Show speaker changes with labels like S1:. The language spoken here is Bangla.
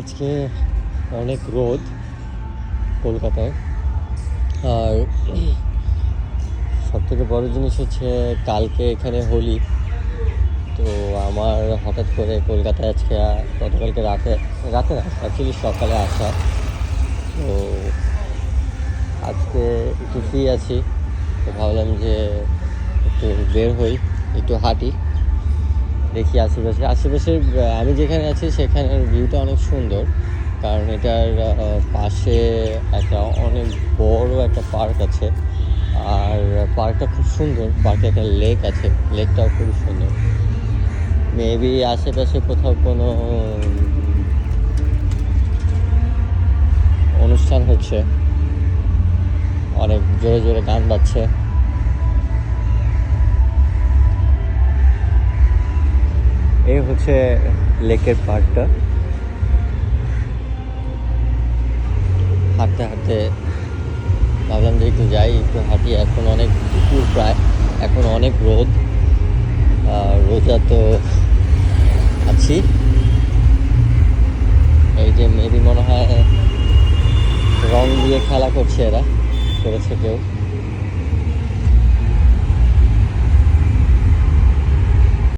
S1: আজকে অনেক রোদ কলকাতায়। আর সব থেকে বড় জিনিস হচ্ছে কালকে এখানে হোলি। তো আমার হঠাৎ করে কলকাতায় আজকে গতকালকে রাতে রাতে না অ্যাকচুয়ালি সকালে আসা। তো আজকে একটু ফ্রি আছি। তো ভাবলাম যে একটু বের হই, একটু হাঁটি। দেখি আশেপাশে। আশেপাশে আমি যেখানে আছি সেখানের ভিউটা অনেক সুন্দর। কারণ এটার পাশে একটা অনেক বড় একটা পার্ক আছে। আর পার্কটা খুব সুন্দর। পার্কে একটা লেক আছে। লেকটাও খুব সুন্দর। মেবি আশেপাশে কোথাও কোনো, অনুষ্ঠান হচ্ছে। অনেক জোরে জোরে গান বাজছে। এই হচ্ছে লেকের পার্কটা হাঁটতে হাঁটতে ভাবলাম যে একটু যাই, একটু হাঁটি। এখন অনেক দুপুর প্রায়, এখন অনেক রোদ। রোজা তো আছি। এই যে মেবি মনে হয় রং দিয়ে খেলা করছে এরা, করেছে কেউ।